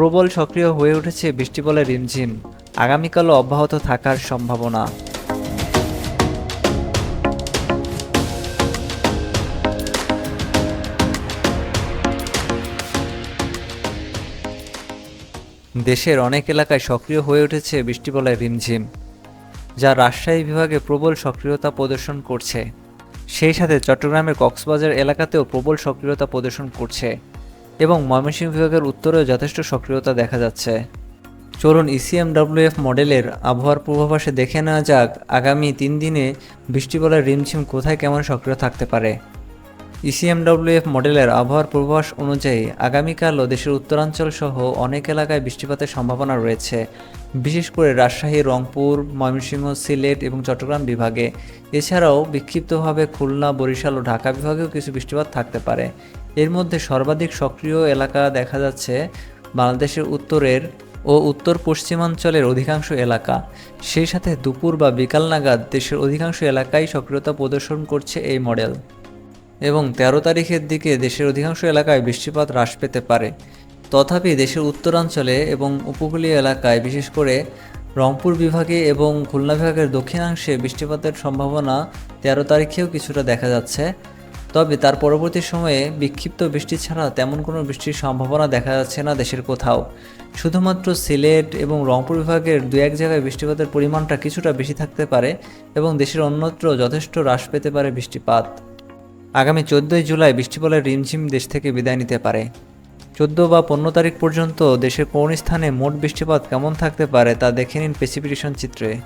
প্রবল সক্রিয় হয়ে উঠেছে বৃষ্টি বলে রিমঝিম। আগামীকালও অব্যাহত থাকার সম্ভাবনা। দেশের অনেক এলাকায় সক্রিয় হয়ে উঠেছে বৃষ্টিবলয় রিমঝিম, যা রাজশাহী বিভাগে প্রবল সক্রিয়তা প্রদর্শন করছে। সেই সাথে চট্টগ্রামের কক্সবাজার এলাকাতেও প্রবল সক্রিয়তা প্রদর্শন করছে। এবং ময়মনসিংহ বিভাগের উত্তরেও যথেষ্ট সক্রিয়তা দেখা যাচ্ছে। চলুন E ইসিএমডব্লিউএফ মডেলের আবহাওয়ার পূর্বাভাসে দেখে নেওয়া যাক, আগামী তিন দিনে বৃষ্টিবলয় রিমঝিম কোথায় কেমন সক্রিয় থাকতে পারে। E ইসিএমডব্লিউএফ মডেলের আবহাওয়ার পূর্বাভাস অনুযায়ী আগামীকালও দেশের উত্তরাঞ্চল সহ অনেক এলাকায় বৃষ্টিপাতের সম্ভাবনা রয়েছে, বিশেষ করে রাজশাহী, রংপুর, ময়মনসিংহ, সিলেট এবং চট্টগ্রাম বিভাগে। এছাড়াও বিক্ষিপ্তভাবে খুলনা, বরিশাল ও ঢাকা বিভাগেও কিছু বৃষ্টিপাত থাকতে পারে। এর মধ্যে সর্বাধিক সক্রিয় এলাকা দেখা যাচ্ছে বাংলাদেশের উত্তরের ও উত্তর পশ্চিমাঞ্চলের অধিকাংশ এলাকা। সেই সাথে দুপুর বা বিকাল নাগাদ দেশের অধিকাংশ এলাকায় সক্রিয়তা প্রদর্শন করছে এই মডেল। এবং তেরো তারিখের দিকে দেশের অধিকাংশ এলাকায় বৃষ্টিপাত হ্রাস পেতে পারে। তথাপি দেশের উত্তরাঞ্চলে এবং উপকূলীয় এলাকায়, বিশেষ করে রংপুর বিভাগে এবং খুলনা বিভাগের দক্ষিণাংশে বৃষ্টিপাতের সম্ভাবনা তেরো তারিখেও কিছুটা দেখা যাচ্ছে। তবে তার পরবর্তী সময়ে বিক্ষিপ্ত বৃষ্টি ছাড়া তেমন কোনো বৃষ্টির সম্ভাবনা দেখা যাচ্ছে না দেশের কোথাও। শুধুমাত্র সিলেট এবং রংপুর বিভাগের দু এক জায়গায় বৃষ্টিপাতের পরিমাণটা কিছুটা বেশি থাকতে পারে এবং দেশের অন্যত্র যথেষ্ট হ্রাস পেতে পারে বৃষ্টিপাত। আগামী চোদ্দোই জুলাই বৃষ্টিপলের রিমঝিম দেশ থেকে বিদায় নিতে পারে। চোদ্দ বা পনেরো তারিখ পর্যন্ত দেশের কোন স্থানে মোট বৃষ্টিপাত কেমন থাকতে পারে তা দেখে নিন প্রেসিপিটেশন চিত্রে।